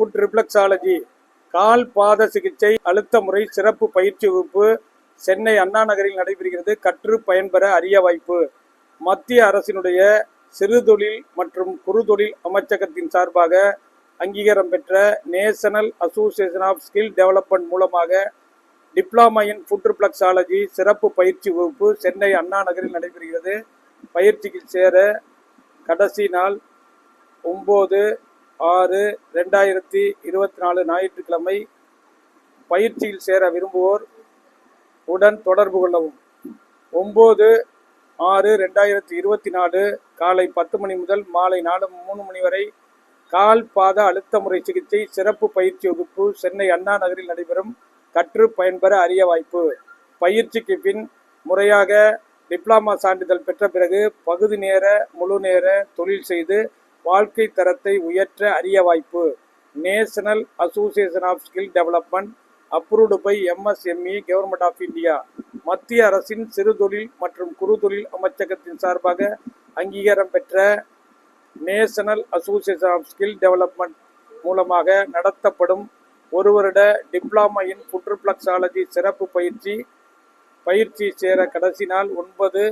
Food reflexology கால் பாத சிகிச்சை அழுத்த முறை சிறப்பு பயிற்சி வகுப்பு சென்னை அண்ணா நகரில் நடைபெறுகிறது கற்று பயன்பெற அரிய வாய்ப்பு. மத்திய அரசினுடைய சிறுதொழில் மற்றும் குறுதொழில் அமைச்சகத்தின் சார்பாக அங்கீகாரம் பெற்ற national association of skill development மூலமாக டிப்ளமா இன் ஃபுட் ரிஃப்ளெக்ஸாலஜி சிறப்பு பயிற்சி வகுப்பு சென்னை அண்ணா நகரில் நடைபெறுகிறது. பயிற்சிக்கு சேர கடைசி நாள் ஒம்பது ஆறு ரெண்டாயிரத்தி இருபத்தி நாலு ஞாயிற்றுக்கிழமை பயிற்சியில் சேர விரும்புவோர் உடன் தொடர்பு கொள்ளவும். ஒம்பது ஆறு ரெண்டாயிரத்தி இருபத்தி நாலு காலை பத்து மணி முதல் மாலை நாலு மூணு மணி வரை கால் பாத அழுத்த முறை சிகிச்சை சிறப்பு பயிற்சி வகுப்பு சென்னை அண்ணா நகரில் நடைபெறும் கற்று பயன்பெற அரிய வாய்ப்பு. பயிற்சிக்கு பின் முறையாக டிப்ளமா சான்றிதழ் பெற்ற பிறகு பகுதி நேர முழு நேர தொழில் செய்து வாழ்க்கை தரத்தை உயர்த்த அரிய வாய்ப்பு. National association of skill development approved by MSME government of India. மத்திய அரசின் சிறுதொழில் மற்றும் குறுதொழில் அமைச்சகத்தின் சார்பாக அங்கீகாரம் பெற்ற national association of skill development மூலமாக நடத்தப்படும் ஒரு வருட டிப்ளமா இன் புற்றுப்ளக்ஸாலஜி சிறப்பு பயிற்சி பயிற்சி சேர கடைசி நாள் ஒன்பது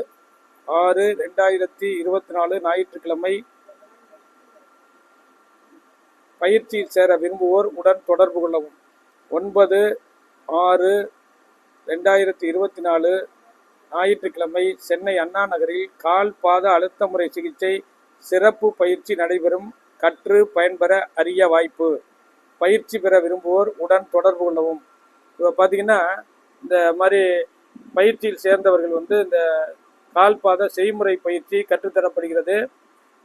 ஆறு ரெண்டாயிரத்தி இருபத்தி நாலு ஞாயிற்றுக்கிழமை பயிற்சியில் சேர விரும்புவோர் உடன் தொடர்பு கொள்ளவும். ஒன்பது ஆறு ரெண்டாயிரத்தி இருபத்தி நாலு ஞாயிற்றுக்கிழமை சென்னை அண்ணா நகரில் கால் பாத அழுத்த முறை சிகிச்சை சிறப்பு பயிற்சி நடைபெறும். கற்று பயன்பெற அரிய வாய்ப்பு. பயிற்சி பெற விரும்புவோர் உடன் தொடர்பு கொள்ளவும். இப்போ பார்த்தீங்கன்னா இந்த மாதிரி பயிற்சியில் சேர்ந்தவர்கள் வந்து இந்த கால்பாத செய்முறை பயிற்சி கற்றுத்தரப்படுகிறது.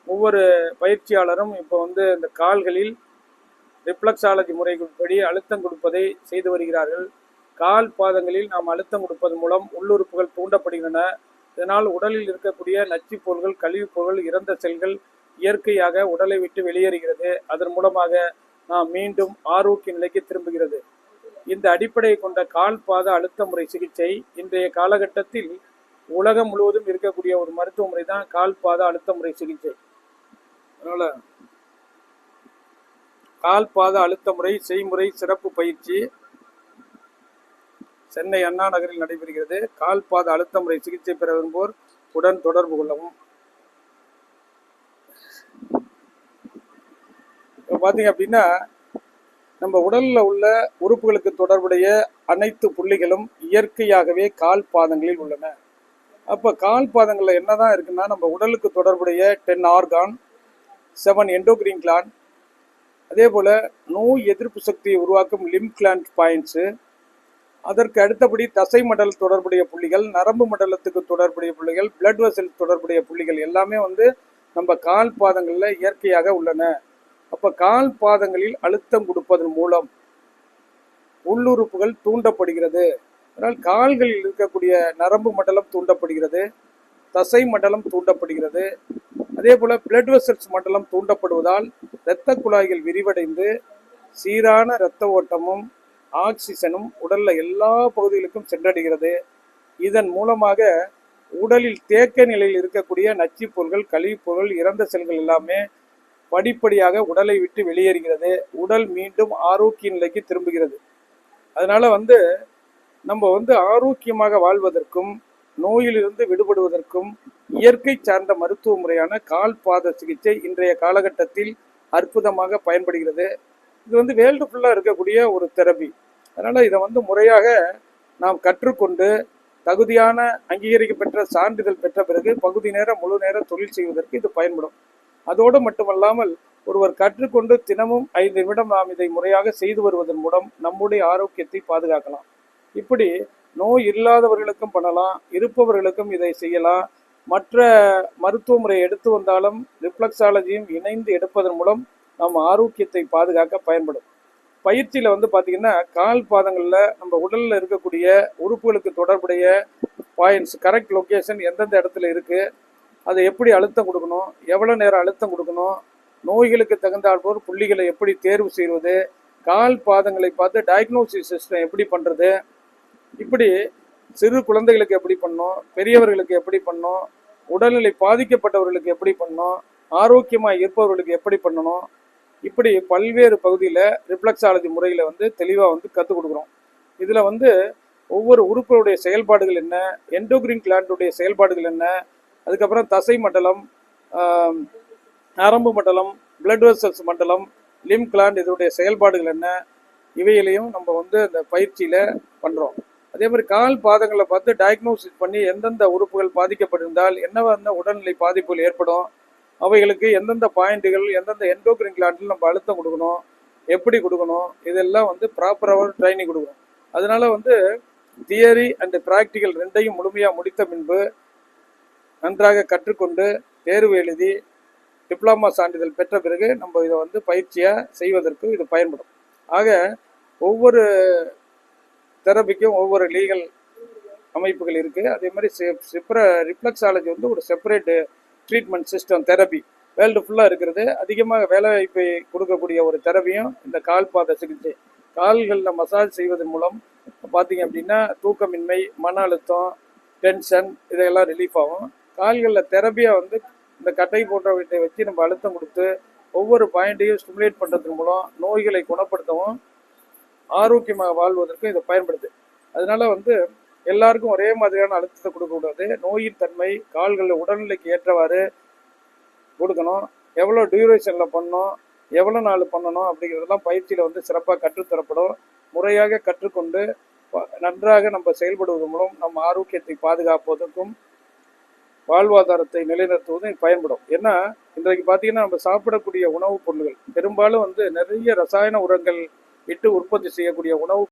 ஒவ்வொரு பயிற்சியாளரும் இப்போ வந்து இந்த கால்களில் ரிப்ளக்ஸாலஜி முறைப்படி அழுத்தம் கொடுப்பதை செய்து வருகிறார்கள். கால் பாதங்களில் நாம் அழுத்தம் கொடுப்பதன் மூலம் உள்ளுறுப்புகள் தூண்டப்படுகின்றன. இதனால் உடலில் இருக்கக்கூடிய நச்சுப் பொருள்கள் கழிவுப் பொருள்கள் இறந்த செல்கள் இயற்கையாக உடலை விட்டு வெளியேறுகிறது. அதன் மூலமாக நாம் மீண்டும் ஆரோக்கிய நிலைக்கு திரும்புகிறது. இந்த அடிப்படையை கொண்ட கால் பாத அழுத்த முறை சிகிச்சை இன்றைய காலகட்டத்தில் உலகம் முழுவதும் இருக்கக்கூடிய ஒரு மருத்துவ முறை தான் கால் பாத அழுத்த முறை சிகிச்சை. அதனால் கால் பாத அழுத்த முறை செய்முறை சிறப்பு பயிற்சி சென்னை அண்ணா நகரில் நடைபெறுகிறது. கால் பாத அழுத்த முறை சிகிச்சை பெற விரும்புவோர் உடன் தொடர்பு கொள்ளவும். இப்போ பார்த்தீங்க அப்படின்னா நம்ம உடலில் உள்ள உறுப்புகளுக்கு தொடர்புடைய அனைத்து புள்ளிகளும் இயற்கையாகவே கால் பாதங்களில் உள்ளன. அப்போ கால் பாதங்களில் என்னதான் இருக்குன்னா நம்ம உடலுக்கு தொடர்புடைய ten organ seven endocrine gland அதே போல் நோய் எதிர்ப்பு சக்தியை உருவாக்கும் லிம் கிளாண்ட் பாயிண்ட்ஸு அதற்கு அடுத்தபடி தசை மண்டல தொடர்புடைய புள்ளிகள் நரம்பு மண்டலத்துக்கு தொடர்புடைய புள்ளிகள் பிளட் வெசல் தொடர்புடைய புள்ளிகள் எல்லாமே வந்து நம்ம கால் பாதங்களில் இயற்கையாக உள்ளன. அப்போ கால் பாதங்களில் அழுத்தம் கொடுப்பதன் மூலம் உள்ளுறுப்புகள் தூண்டப்படுகிறது. அதனால் கால்களில் இருக்கக்கூடிய நரம்பு மண்டலம் தூண்டப்படுகிறது தசை மண்டலம் தூண்டப்படுகிறது அதே போல் பிளட் வெசல்ஸ் மண்டலம் தூண்டப்படுவதால் இரத்த குழாய்கள் விரிவடைந்து சீரான இரத்த ஓட்டமும் ஆக்சிஜனும் உடல்ல எல்லா பகுதிகளுக்கும் சென்றடைகிறது. இதன் மூலமாக உடலில் தேக்க நிலையில் இருக்கக்கூடிய நச்சுப் பொருள்கள் கழிவுப் பொருள் இறந்த செல்கள் எல்லாமே படிப்படியாக உடலை விட்டு வெளியேறுகிறது. உடல் மீண்டும் ஆரோக்கிய நிலைக்கு திரும்புகிறது. அதனால வந்து நம்ம வந்து ஆரோக்கியமாக வாழ்வதற்கும் நோயிலிருந்து விடுபடுவதற்கும் இயற்கை சார்ந்த மருத்துவ முறையான கால் பாத சிகிச்சை இன்றைய காலகட்டத்தில் அற்புதமாக பயன்படுகிறது. இது வந்து வேர்ல்டு ஃபுல்லாக இருக்கக்கூடிய ஒரு தெரபி அதனால் இதை வந்து முறையாக நாம் கற்றுக்கொண்டு தகுதியான அங்கீகரிக்கப்பெற்ற சான்றிதழ் பெற்ற பிறகு பகுதி நேர முழு நேர தொழில் செய்வதற்கு இது பயன்படும். அதோடு மட்டுமல்லாமல் ஒருவர் கற்றுக்கொண்டு தினமும் ஐந்து நிமிடம் நாம் இதை முறையாக செய்து வருவதன் மூலம் நம்முடைய ஆரோக்கியத்தை பாதுகாக்கலாம். இப்படி நோய் இல்லாதவர்களுக்கும் பண்ணலாம் இருப்பவர்களுக்கும் இதை செய்யலாம். மற்ற மருத்துவ முறை எடுத்து வந்தாலும் ரிஃப்ளக்ஸாலஜியும் இணைந்து எடுப்பதன் மூலம் நம்ம ஆரோக்கியத்தை பாதுகாக்க பயன்படும். பயிற்சியில் வந்து பார்த்திங்கன்னா கால் பாதங்களில் நம்ம உடலில் இருக்கக்கூடிய உறுப்புகளுக்கு தொடர்புடைய பாயிண்ட்ஸ் கரெக்ட் லொக்கேஷன் எந்தெந்த இடத்துல இருக்குது அதை எப்படி அழுத்தம் கொடுக்கணும் எவ்வளோ நேரம் அழுத்தம் கொடுக்கணும் நோய்களுக்கு தகுந்தாற்போர் புள்ளிகளை எப்படி தேர்வு செய்வது கால் பாதங்களை பார்த்து டயக்னோசிஸ் சிஸ்டம் எப்படி பண்ணுறது இப்படி சிறு குழந்தைகளுக்கு எப்படி பண்ணணும் பெரியவர்களுக்கு எப்படி பண்ணும்? உடல்நிலை பாதிக்கப்பட்டவர்களுக்கு எப்படி பண்ணணும் ஆரோக்கியமாக இருப்பவர்களுக்கு எப்படி பண்ணணும்? இப்படி பல்வேறு பகுதியில் ரிஃப்ளெக்ஸாலஜி முறையில் வந்து தெளிவாக வந்து கற்றுக் கொடுக்குறோம். இதில் வந்து ஒவ்வொரு உறுப்புகளுடைய செயல்பாடுகள் என்ன? எண்டோக்ரின் கிளாண்டுடைய செயல்பாடுகள் என்ன? அதுக்கப்புறம் தசை மண்டலம் நரம்பு மண்டலம் பிளட் வெசல்ஸ் மண்டலம் லிம் கிளாண்ட் இதனுடைய செயல்பாடுகள் என்ன? இவையிலையும் நம்ம வந்து அந்த பயிற்சியில் பண்ணுறோம் அதே மாதிரி கால் பாதங்களை பார்த்து டயக்னோசிஸ் பண்ணி எந்தெந்த உறுப்புகள் பாதிக்கப்பட்டிருந்தால் என்னவென்ன உடல்நிலை பாதிப்புகள் ஏற்படும் அவைகளுக்கு எந்தெந்த பாயிண்ட்டுகள் எந்தெந்த எண்டோக்ரின் கிளாண்டில் நம்ம அழுத்தம் கொடுக்கணும் எப்படி கொடுக்கணும் இதெல்லாம் வந்து ப்ராப்பராக ட்ரைனிங் கொடுக்கணும். அதனால வந்து தியரி அண்டு ப்ராக்டிக்கல் ரெண்டையும் முழுமையாக முடித்த பின்பு நன்றாக கற்றுக்கொண்டு தேர்வு எழுதி டிப்ளமா சான்றிதழ் பெற்ற பிறகு நம்ம இதை வந்து பயிற்சியாக செய்வதற்கு இது பயன்படும். ஆக ஒவ்வொரு தெரபிக்கும் ஒவ்வொரு லீகல் அமைப்புகள் இருக்குது அதே மாதிரி சிப்ர ரிஃப்ளெக்ஸாலஜி வந்து ஒரு separate treatment system therapy world ஃபுல்லாக இருக்கிறது. அதிகமாக வேலைவாய்ப்பை கொடுக்கக்கூடிய ஒரு தெரபியும் இந்த கால் பாத சிகிச்சை. கால்களில் மசாஜ் செய்வதன் மூலம் பார்த்தீங்க அப்படின்னா தூக்கமின்மை மன அழுத்தம் டென்ஷன் இதெல்லாம் ரிலீஃப் ஆகும். கால்களில் தெரபியாக வந்து இந்த கட்டை போன்றவற்றை வச்சு நம்ம அழுத்தம் கொடுத்து ஒவ்வொரு பாயிண்ட்டையும் ஸ்டிமுலேட் பண்ணுறதன் மூலம் நோய்களை குணப்படுத்தவும் ஆரோக்கியமாக வாழ்வதற்கும் இது பயன்படுது. அதனால வந்து எல்லாருக்கும் ஒரே மாதிரியான அழுத்தத்தை கொடுக்கக்கூடாது. நோயின் தன்மை கால்களில் உடல்நிலைக்கு ஏற்றவாறு கொடுக்கணும். எவ்வளோ டியூரேஷனில் பண்ணணும் எவ்வளோ நாள் பண்ணணும் அப்படிங்கிறதெல்லாம் பயிற்சியில் வந்து சிறப்பாக கற்றுத்தரப்படும். முறையாக கற்றுக்கொண்டு நன்றாக நம்ம செயல்படுவதன் மூலம் நம்ம ஆரோக்கியத்தை பாதுகாப்பதற்கும் வாழ்வாதாரத்தை நிலைநிறுத்துவதும் இது பயன்படும். ஏன்னா இன்றைக்கு பார்த்தீங்கன்னா நம்ம சாப்பிடக்கூடிய உணவுப் பொருள்கள் பெரும்பாலும் வந்து நிறைய ரசாயன உரங்கள் இட்டு உற்பத்தி செய்யக்கூடிய உணவு